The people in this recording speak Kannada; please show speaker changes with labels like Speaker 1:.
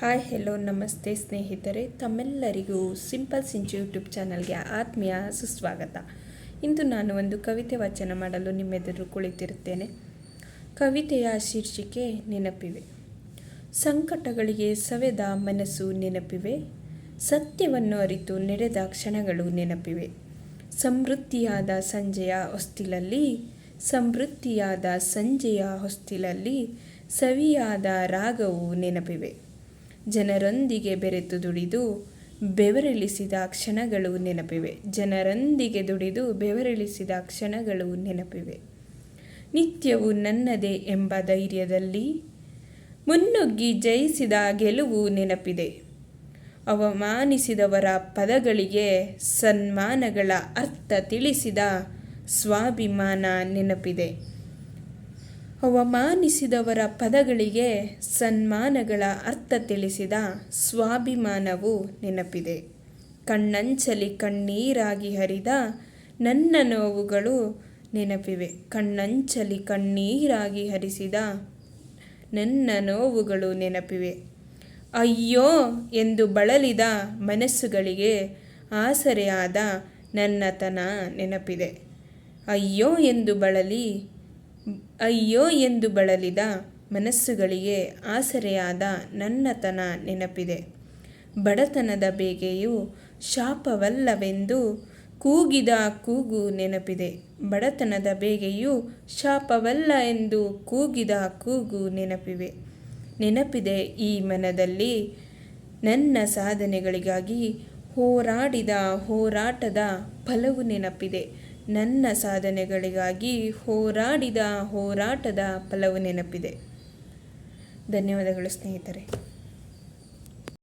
Speaker 1: ಹಾಯ್ ಹೆಲೋ ನಮಸ್ತೆ ಸ್ನೇಹಿತರೆ. ತಮ್ಮೆಲ್ಲರಿಗೂ ಸಿಂಪಲ್ ಸಿಂಚು ಯೂಟ್ಯೂಬ್ ಚಾನಲ್ಗೆ ಆತ್ಮೀಯ ಸುಸ್ವಾಗತ. ಇಂದು ನಾನು ಒಂದು ಕವಿತೆ ವಾಚನ ಮಾಡಲು ನಿಮ್ಮೆದುರು ಕುಳಿತಿರುತ್ತೇನೆ. ಕವಿತೆಯ ಶೀರ್ಷಿಕೆ ನೆನಪಿವೆ. ಸಂಕಟಗಳಿಗೆ ಸವೆದ ಮನಸ್ಸು ನೆನಪಿವೆ. ಸತ್ಯವನ್ನು ಅರಿತು ನಡೆದ ಕ್ಷಣಗಳು ನೆನಪಿವೆ. ಸಮೃದ್ಧಿಯಾದ ಸಂಜೆಯ ಹೊಸ್ತಿಲಲ್ಲಿ, ಸಮೃದ್ಧಿಯಾದ ಸಂಜೆಯ ಹೊಸ್ತಿಲಲ್ಲಿ ಸವಿಯಾದ ರಾಗವು ನೆನಪಿವೆ. ಜನರೊಂದಿಗೆ ಬೆರೆತು ದುಡಿದು ಬೆವರಿಳಿಸಿದ ಕ್ಷಣಗಳು ನೆನಪಿವೆ. ಜನರೊಂದಿಗೆ ದುಡಿದು ಬೆವರಿಳಿಸಿದ ಕ್ಷಣಗಳು ನೆನಪಿವೆ. ನಿತ್ಯವು ನನ್ನದೇ ಎಂಬ ಧೈರ್ಯದಲ್ಲಿ ಮುನ್ನುಗ್ಗಿ ಜಯಿಸಿದ ಗೆಲುವು ನೆನಪಿದೆ. ಅವಮಾನಿಸಿದವರ ಪದಗಳಿಗೆ ಸನ್ಮಾನಗಳ ಅರ್ಥ ತಿಳಿಸಿದ ಸ್ವಾಭಿಮಾನ ನೆನಪಿದೆ. ಅವಮಾನಿಸಿದವರ ಪದಗಳಿಗೆ ಸನ್ಮಾನಗಳ ಅರ್ಥ ತಿಳಿಸಿದ ಸ್ವಾಭಿಮಾನವು ನೆನಪಿದೆ. ಕಣ್ಣಂಚಲಿ ಕಣ್ಣೀರಾಗಿ ಹರಿದ ನನ್ನ ನೋವುಗಳು ನೆನಪಿವೆ. ಕಣ್ಣಂಚಲಿ ಕಣ್ಣೀರಾಗಿ ಹರಿಸಿದ ನನ್ನ ನೋವುಗಳು ನೆನಪಿವೆ. ಅಯ್ಯೋ ಎಂದು ಬಳಲಿದ ಮನಸ್ಸುಗಳಿಗೆ ಆಸರೆಯಾದ ನನ್ನತನ ನೆನಪಿದೆ. ಅಯ್ಯೋ ಎಂದು ಬಳಲಿ ಅಯ್ಯೋ ಎಂದು ಬಳಲಿದ ಮನಸ್ಸುಗಳಿಗೆ ಆಸರೆಯಾದ ನನ್ನತನ ನೆನಪಿದೆ. ಬಡತನದ ಬೇಗೆಯು ಶಾಪವಲ್ಲವೆಂದು ಕೂಗಿದ ಕೂಗು ನೆನಪಿದೆ. ಬಡತನದ ಬೇಗೆಯು ಶಾಪವಲ್ಲ ಎಂದು ಕೂಗಿದ ಕೂಗು ನೆನಪಿವೆ. ನೆನಪಿದೆ ಈ ಮನದಲ್ಲಿ ನನ್ನ ಸಾಧನೆಗಳಿಗಾಗಿ ಹೋರಾಡಿದ ಹೋರಾಟದ ಫಲವು ನೆನಪಿದೆ. ನನ್ನ ಸಾಧನೆಗಳಿಗಾಗಿ ಹೋರಾಡಿದ ಹೋರಾಟದ ಫಲವು ನೆನಪಿದೆ. ಧನ್ಯವಾದಗಳು ಸ್ನೇಹಿತರೆ.